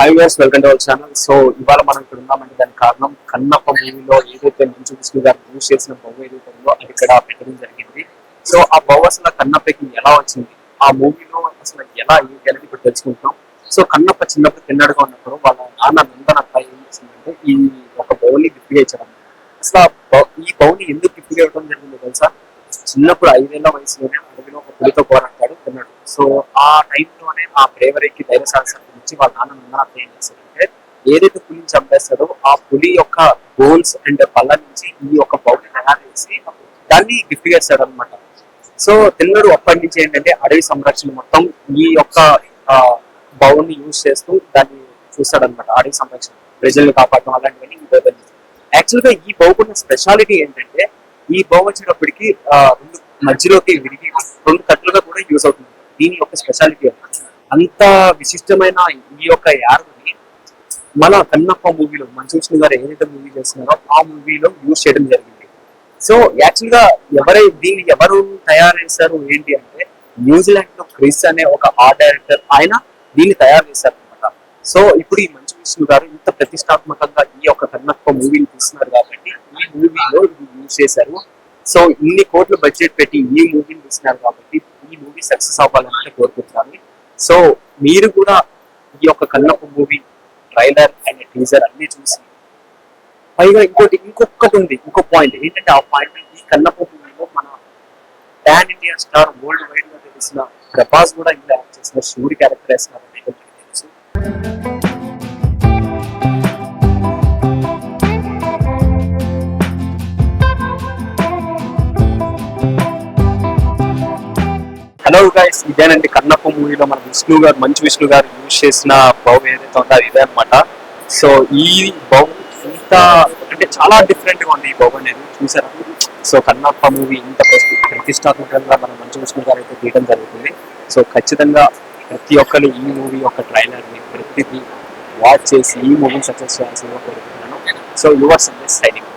Hi views welcome to our channel so ఇవాళ మనం ఇక్కడ ఉన్నామంటే దానికి కారణం కన్నప్ప మూవీలో ఏదైతే మంచు విష్ణు గారు యూజ్ చేసిన బొమ్మ ఏదైతే ఉందో అది ఇక్కడ పెట్టడం జరిగింది. సో ఆ బొమ్మ అసలు కన్నప్పకి ఎలా వచ్చింది? ఆ మూవీలో అసలు ఎలా ఏంటి అనేది ఇప్పుడు తెలుసుకుంటాం సో కన్నప్ప చిన్నప్పుడు తిన్నడుగా ఉన్నప్పుడు వాళ్ళ నాన్న నందనప్ప ఏం చేసిందంటే ఈ ఒక బౌల్ని గిఫ్ట్ ఇచ్చారు అసలు ఆ ఈ బౌల్ని ఎందుకు గిఫ్ట్ ఇవ్వడం జరిగిందో తెలుసా? చిన్నప్పుడు ఐదేళ్ళ వయసులోనే అడవిలో ఒక పులితో పోరాడతాడు తిన్నాడు. సో ఆ టైంలోనే ఆ బ్రేవరీకి ధైర్య సాహసం ఇచ్చి వాళ్ళ నాన్న నందన ఏం ఏదైతే పులిని చంపేస్తాడో ఆ పులి యొక్క బోన్స్ అండ్ పళ్ళ నుంచి ఈ యొక్క బౌల్ తయారు చేసి దాన్ని గిఫ్ట్ చేస్తాడు అనమాట సో తిన్నడు అప్పటి నుంచి ఏంటంటే అడవి సంరక్షణ మొత్తం ఈ యొక్క బౌల్ని యూజ్ చేస్తూ దాన్ని చూస్తాడనమాట అడవి సంరక్షణ ప్రజల్ని కాపాడడం అలాంటివన్నీ ఈ యాక్చువల్గా ఈ బౌకున్న స్పెషాలిటీ ఏంటంటే ఈ బౌ వచ్చేటప్పటికి రెండు మధ్యలోకి విరిగి రెండు కట్లుగా కూడా యూజ్ అవుతుంది. దీని యొక్క స్పెషాలిటీ అంత విశిష్టమైన ఈ యొక్క యార్ని మన కన్నప్ప మూవీలో మంచు గారు ఏదైతే మూవీ చేస్తున్నారో ఆ మూవీలో యూజ్ చేయడం జరిగింది. సో యాక్చువల్గా ఎవరై దీన్ని ఎవరు తయారు చేశారు ఏంటి అంటే న్యూజిలాండ్లో క్రిస్ అనే ఒక ఆర్ట్ డైరెక్టర్ ఆయన దీన్ని తయారు చేశారు అనమాట సో ఇప్పుడు ఈ మంచు విష్ణు గారు ఇంత ప్రతిష్టాత్మకంగా ఈ యొక్క కన్నప్ప మూవీని తీస్తున్నారు కాబట్టి ఈ మూవీలో యూజ్ చేశారు. సో ఇన్ని కోట్ల బడ్జెట్ పెట్టి ఈ మూవీని తీస్తున్నారు కాబట్టి ఈ మూవీ సక్సెస్ అవ్వాలని కోరుకుంటున్నాను. సో మీరు కూడా ఈ యొక్క Kannappa movie trailer and teaser అన్ని చూసి. పైగా ఇంకోటి ఇంకొకటి ఉంది ఇంకో పాయింట్ ఏంటంటే ఆ పాయింట్ ఈ కన్నప్ప మన పాన్ ఇండియా స్టార్ వరల్డ్ వైడ్గా తెలిసిన ప్రభాస్ కూడా ఇందులో యాక్ట్ చేసిన శివుడి క్యారెక్టర్ వేసిన తెలుసు. హలో గైస్ ఇదేనండి కన్నప్ప మూవీలో మన విష్ణు గారు మంచి విష్ణు గారు యూజ్ చేసిన బౌ ఏదైతే ఉందో అది ఇదే అనమాట సో ఈ బౌ ఇంత అంటే చాలా డిఫరెంట్గా ఉంది ఈ బౌ అనేది చూసారా? సో కన్నప్ప మూవీ ఇంత ప్రతిష్టాత్మకంగా మన మంచి విష్ణు గారు అయితే తీయడం జరుగుతుంది. సో ఖచ్చితంగా ప్రతి ఒక్కరు ఈ మూవీ యొక్క ట్రైలర్ని ప్రతిదీ వాచ్ చేసి ఈ మూవీ సక్సెస్ చేయాల్సిందిగా కోరుకుంటున్నాను సో యువర్ సైనింగ్